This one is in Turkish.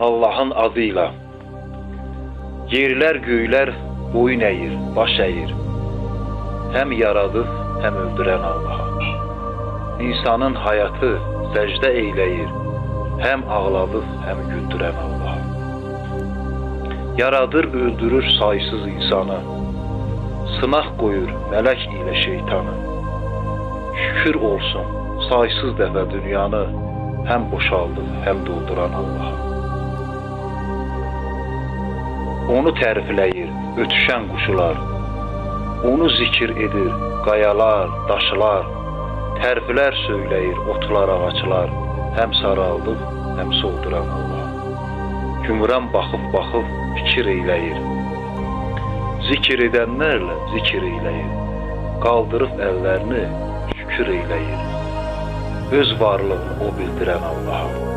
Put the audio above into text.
Allah'ın adıyla. Yerler göyler boyun eğir, baş eğir. Hem yaradıb, hem öldürən Allah'a. İnsanın hayatı səcdə eyləyir. Hem ağladıb, hem güldürən Allah'a. Yaradır, öldürür saysız insanı. Sınaq qoyur mələk ilə şeytanı. Şükür olsun saysız dəfə dünyanı hem boşaldıb, hem dolduran Allah'a. Onu tərifləyir ötüşən quşlar. Onu zikir edir qayalar, daşlar. Tərflər söyləyir otlar, ağaclar. Həm saraldıb, həm solduran Allah. Gümran baxıb-baxıb fikir eyləyir. Zikir edənlərlə zikir eyləyir. Qaldırıb əllərini şükür eyləyir. Öz varlığını o bildirən Allah'a.